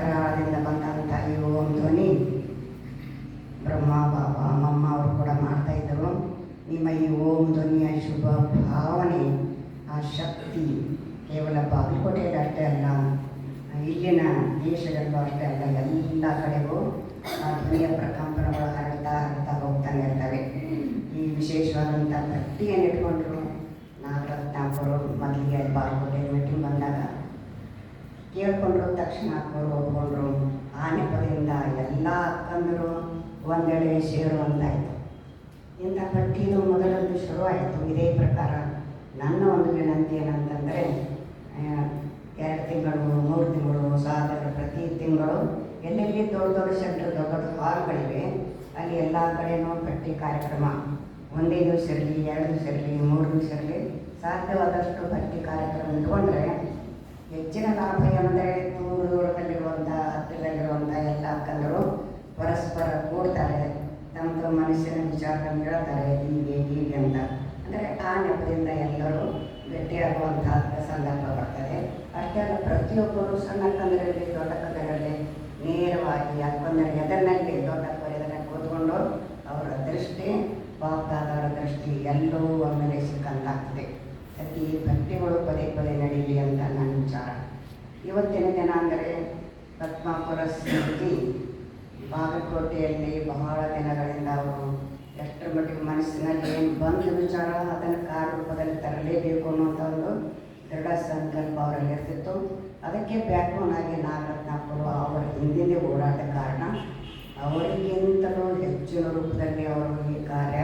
ಅಂತರಾಳದಿಂದ ಬಂದಂಥ ಈ ಓಂ ಧ್ವನಿ ಬ್ರಹ್ಮ, ಬಾಬ, ಅಮ್ಮಮ್ಮ ಅವರು ಕೂಡ ಮಾಡ್ತಾಯಿದ್ದರು ನಿಮ್ಮ ಈ ಓಂ ಧ್ವನಿಯ ಶುಭ ಭಾವನೆ, ಆ ಶಕ್ತಿ ಕೇವಲ ಬಾಗಲಕೋಟೆಯಲ್ಲಷ್ಟೇ ಅಲ್ಲ, ಇಲ್ಲಿನ ದೇಶದಲ್ಲೂ ಅಷ್ಟೇ ಅಲ್ಲ, ಎಲ್ಲ ಕಡೆಗೂ ಆ ಧ್ವನಿಯ ಪ್ರಕಂಪನಗಳು ಹರಡ್ತಾ ಹರಡ್ತಾ ಹೋಗ್ತಾನೆ ಇರ್ತವೆ. ಈ ವಿಶೇಷವಾದಂಥ ಪಟ್ಟಿಯನ್ನು ಇಟ್ಕೊಂಡ್ರು ನಾಗರತ್ನಾಪುರ ಮೊದಲಿಗೆ ಬಾಗಲಕೋಟೆ ಮೀಟಿಂಗ್ ಬಂದಾಗ. ಕೇಳ್ಕೊಂಡ್ರು, ತಕ್ಷಣ ಅಕ್ಕವರು ಒಪ್ಕೊಂಡ್ರು ಆ ನೆಪದಿಂದ ಎಲ್ಲ ಅಕ್ಕಂದರು ಒಂದೆಡೆ ಸೇರು ಅಂತಾಯಿತು ಇಂಥ ಪಟ್ಟಿದು ಶುರು ಶುರುವಾಯಿತು. ಇದೇ ಪ್ರಕಾರ ನನ್ನ ಒಂದು ವಿನಂತಿ ಏನಂತಂದರೆ ಎರಡು ತಿಂಗಳು, ಮೂರು ತಿಂಗಳು ಸಾಧಾರಣ ಪ್ರತಿ ತಿಂಗಳು ಎಲ್ಲೆಲ್ಲಿ ದೊಡ್ಡ ದೊಡ್ಡ ಸೆಂಟ್ರ್ ದೊಡ್ಡ ದೊಡ್ಡ ಹಾಲ್ಗಳಿವೆ, ಅಲ್ಲಿ ಎಲ್ಲ ಕಡೆಯೂ ಪಟ್ಟಿ ಕಾರ್ಯಕ್ರಮ. ಒಂದೇ ದಿವಸ ಇರಲಿ, ಎರಡು ದಿವಸ ಇರಲಿ, ಮೂರು ದಿವಸ ಇರಲಿ ಸಾಧ್ಯವಾದಷ್ಟು ಪಟ್ಟಿ ಕಾರ್ಯಕ್ರಮ ಇಟ್ಕೊಂಡ್ರೆ ಹೆಚ್ಚಿನ ಲಾಭ ಅಂದರೆ ದೂರ ದೂರದಲ್ಲಿರುವಂಥ ಹತ್ತಿರದಲ್ಲಿರುವಂಥ ಎಲ್ಲ ಅಕ್ಕಂದರು ಪರಸ್ಪರ ಕೂಡ್ತಾರೆ. ತಮ್ಮ ತಮ್ಮ ಮನಸ್ಸಿನ ವಿಚಾರಗಳನ್ನು ಹೇಳ್ತಾರೆ, ಹೀಗೆ ಹೀಗೆ ಅಂತ. ಅಂದರೆ ಆ ನೆಪದಿಂದ ಎಲ್ಲರೂ ಭೇಟಿಯಾಗುವಂಥ ಸಂದರ್ಭ ಬರ್ತದೆ. ಅಷ್ಟೇ ಅಲ್ಲ, ಪ್ರತಿಯೊಬ್ಬರು ಸಣ್ಣ ಕಂದರಲ್ಲಿ ದೊಡ್ಡ ಕಂದರಲ್ಲಿ ನೇರವಾಗಿ ಅಕ್ಕಂದರ ಎದರಿನಲ್ಲಿ, ದೊಡ್ಡ ಎದರಲ್ಲಿ ಕೂತ್ಕೊಂಡು ಅವರ ದೃಷ್ಟಿ ಬಾಪ್ದಾದವರ ದೃಷ್ಟಿ ಎಲ್ಲವೂ ಅದಕ್ಕೆ ಈ ಭಕ್ತಿಗಳು ಪದೇ ಪದೇ ನಡೀಲಿ ಅಂತ ನನ್ನ ವಿಚಾರ. ಇವತ್ತಿನ ದಿನ ಅಂದರೆ ಪದ್ಮಾಪುರ ಸ್ಮೃತಿ ಬಾಗಲಕೋಟೆಯಲ್ಲಿ ಬಹಳ ದಿನಗಳಿಂದ ಅವರು ಎಷ್ಟರ ಮಟ್ಟಿಗೆ ಮನಸ್ಸಿನಲ್ಲಿ ಏನು ಬಂದ ವಿಚಾರ, ಅದನ್ನು ಕಾರ್ಯರೂಪದಲ್ಲಿ ತರಲೇಬೇಕು ಅನ್ನುವಂಥ ಒಂದು ದೃಢ ಸಂಕಲ್ಪ ಅವರಲ್ಲಿ ಇರ್ತಿತ್ತು ಅದಕ್ಕೆ ಬ್ಯಾಕ್ಬೋನ್ ಆಗಿ ನಾಗರತ್ನಾಪುರ ಅವರ ಹಿಂದಿನ ಓಡಾಟ ಕಾರಣ ಅವರಿಗಿಂತಲೂ ಹೆಚ್ಚಿನ ರೂಪದಲ್ಲಿ ಅವರು ಈ ಕಾರ್ಯ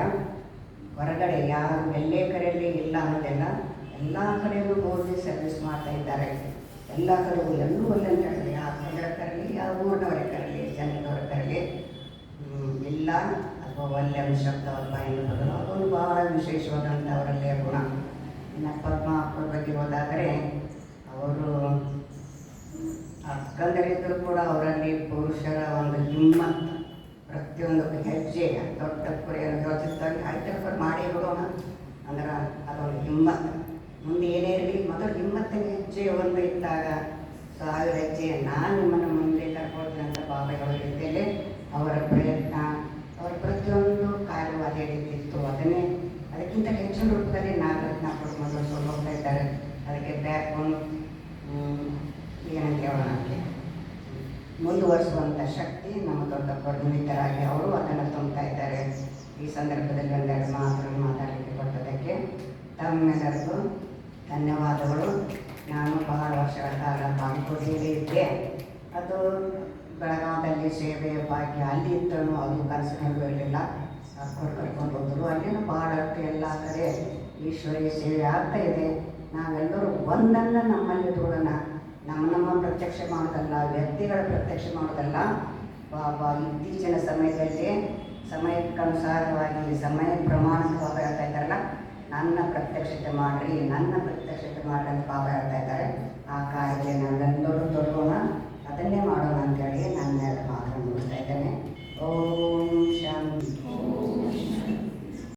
ಹೊರಗಡೆ ಯಾರು ಎಲ್ಲೇ ಕಡೆಯಲ್ಲಿ ಇಲ್ಲ ಅನ್ನೋದೆಲ್ಲ ಎಲ್ಲ ಕಡೆಯೂ ಹೋಗಿ ಸರ್ವಿಸ್ ಮಾಡ್ತಾ ಇದ್ದಾರೆ. ಎಲ್ಲ ಕಡೆಗೂ ಎಲ್ಲೂ ಒಳ್ಳೆ ಅಂತ ಹೇಳಿದ್ರೆ ಯಾವ ಕನ್ನಡ ಕರಲಿ ಯಾವ ಊರಿನವರೇ ಕರಲಿ, ಜನದವರ ಕರಲಿ ಇಲ್ಲ ಅಥವಾ ಒಳ್ಳೆ ಶಬ್ದ ಎನ್ನುವುದನ್ನು ಅದೊಂದು ಬಹಳ ವಿಶೇಷವಾದಂಥ ಅವರಲ್ಲೇ ಗುಣ. ಇನ್ನು ಪದ್ಮಾಪುರ ಬಗ್ಗೆ ಹೋದಾದರೆ, ಅವರು ಅಕ್ಕಂದರಿದ್ದರೂ ಕೂಡ ಅವರಲ್ಲಿ ಪುರುಷರ ಒಂದು ಹಿಮ್ಮತ್ ಪ್ರತಿಯೊಂದು ಹೆಜ್ಜೆ, ದೊಡ್ಡ ಕುರಿಯನ್ನು ಯೋಚಿಸ್ತಾಗಿ ಆಯ್ತು ಮಾಡಿ ಬಿಡೋಣ ಅಂದ್ರೆ ಅದೊಂದು ಹಿಮ್ಮತ್ತು ಮುಂದೆ ಏನೇ ಇರಲಿ, ಮೊದಲು ಹಿಮ್ಮತ್ತಿನ ಹೆಜ್ಜೆ ಒಂದು ಇದ್ದಾಗ ಸಾವಿರ ಹೆಜ್ಜೆ ನಾನು ನಿಮ್ಮನ್ನು ಮುಂದೆ ಕರ್ಕೊಳ್ತೀನಿ ಅಂತ ಬಾಬೆಗಳು ಅವರ ಪ್ರಯತ್ನ, ಅವರ ಪ್ರತಿಯೊಂದು ಕಾರ್ಯವು ಅದೇ ರೀತಿ ಇತ್ತು. ಅದನ್ನೇ, ಅದಕ್ಕಿಂತ ಹೆಚ್ಚಿನ ರೂಪದಲ್ಲಿ ನಾಗರತ್ನ ಮೊದಲು ಸ್ವಲ್ಪ ಹೋಗ್ತಾ ಇದ್ದಾರೆ. ಅದಕ್ಕೆ ಬ್ಯಾಕ್ ಒಂದು ಏನಂತ ಹೇಳೋಣ ಮುಂದುವರಿಸುವಂಥ ಶಕ್ತಿ. ಪರಿಣಿತರಾಗಿ ಅವರು ಅದನ್ನು ತುಂಬ್ತಾ ಇದ್ದಾರೆ. ಈ ಸಂದರ್ಭದಲ್ಲಿ ಒಂದೆರಡು ಮಾತನ್ನು ಮಾತಾಡಲಿಕ್ಕೆ ಕೊಟ್ಟದಕ್ಕೆ ತಮ್ಮೆಲ್ಲರಿಗೂ ಧನ್ಯವಾದಗಳು. ನಾನು ಬಹಳ ವರ್ಷಗಳ ಕಾಲ ಬಾಗಲಕೋಟೆಯಲ್ಲಿ ಇದ್ದೆ. ಅದು ಬೆಳಗಾವದಲ್ಲಿ ಸೇವೆ ಭಾಗ್ಯ ಅಲ್ಲಿ ಇದ್ದನು ಅದು ಕನಸಿನಲ್ಲೂ ಇರಲಿಲ್ಲ. ಕರ್ಕೊಂಡು ಕರ್ಕೊಂಡು ಹೋದರು. ಅಲ್ಲಿನೂ ಬಹಳಷ್ಟು ಎಲ್ಲ ಕಡೆ ಈಶ್ವರಿಯ ಸೇವೆ ಆಗ್ತಾ ಇದೆ. ನಾವೆಲ್ಲರೂ ಒಂದನ್ನು ನಮ್ಮಲ್ಲಿ ಇಟ್ಕೊಳ್ಳೋಣ ನಮ್ಮ ನಮ್ಮ ಪ್ರತ್ಯಕ್ಷ ಮಾಡೋದಲ್ಲ, ವ್ಯಕ್ತಿಗಳ ಪ್ರತ್ಯಕ್ಷ ಮಾಡೋದಲ್ಲ. ಬಾಬಾ ಇತ್ತೀಚಿನ ಸಮಯದಲ್ಲಿ ಸಮಯಕ್ಕನುಸಾರವಾಗಿ ಸಮಯ ಪ್ರಮಾಣಕವಾಗಿ ಹೇಳ್ತಾ ಇದ್ದಾರಲ್ಲ, ನನ್ನ ಪ್ರತ್ಯಕ್ಷತೆ ಮಾಡಿರಿ, ನನ್ನ ಪ್ರತ್ಯಕ್ಷತೆ ಮಾಡಿ ಅಂತ ಬಾಬಾ ಹೇಳ್ತಾ ಇದ್ದಾರೆ. ಆ ಕಾರ್ಯಕ್ಕೆ ದೊಡ್ಡ ತೊಡಗೋಣ